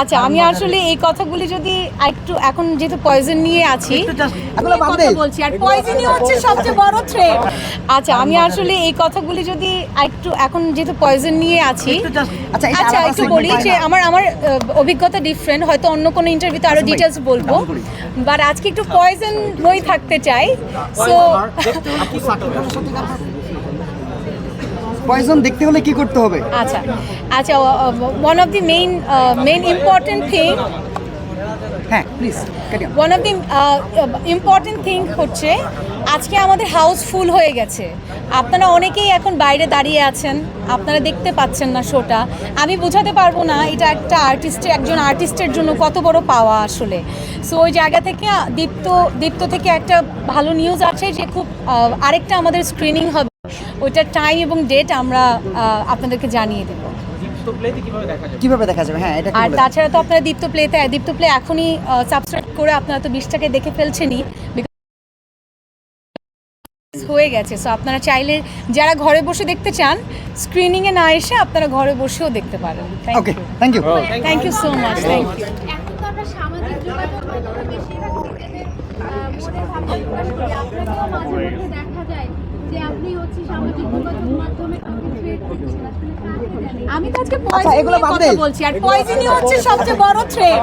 আচ্ছা আমি আসলে এই কথাগুলি যদি একটু এখন যেহেতু পয়জন নিয়ে আছি বলছি আর পয়জনই হচ্ছে সবচেয়ে বড় থ্রেট আচ্ছা আমি আসলে এই কথাগুলি যদি একটু এখন যেহেতু পয়জন নিয়ে আছি আচ্ছা, আচ্ছা একটু বলি যে আমার আমার অভিজ্ঞতা ডিফারেন্ট হয়তো অন্য কোনো ইন্টারভিউতে আরও ডিটেলস বলব। বাট আজকে একটু পয়জন বই থাকতে চাই। সো পয়জন দেখতে হলে কি করতে হবে? আচ্ছা আচ্ছা one of the main main important thing হ্যাঁ please one of the important thing হচ্ছে আজকে আমাদের হাউস ফুল হয়ে গেছে। আপনারা অনেকেই এখন বাইরে দাঁড়িয়ে আছেন আপনারা দেখতে পাচ্ছেন না শোটা। আমি বোঝাতে পারব না এটা একটা আর্টিস্টের একজন আর্টিস্টের জন্য কত বড় পাওয়া আসলে। সো ওই জায়গা থেকে দীপ্ত দীপ্ত থেকে একটা ভালো নিউজ আছে যে খুব আরেকটা আমাদের স্ক্রিনিং হবে। ওইটার টাইম এবং ডেট আমরা আপনাদেরকে জানিয়ে দেবো। কীভাবে দেখা যাবে? হ্যাঁ এটা আর তাছাড়া তো আপনারা দীপ্ত প্লেতে দীপ্ত প্লে এখনই সাবস্ক্রাইব করে আপনারা তো বিশটাকে দেখে ফেলছেনই। হয়ে গেছে। সো আপনারা চাইলে যারা ঘরে বসে দেখতে চান স্ক্রিনিংয়ে না এসে আপনারা ঘরে বসেও দেখতে পারেন। Thank okay you thank you thank you so much thank you এখন তো আমরা সামাজিক আমি তো আজকে পয়সা এগুলো কথা বলছি আর পয়সা পয়জনই হচ্ছে সবচেয়ে বড় থ্রেট